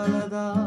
আলাদা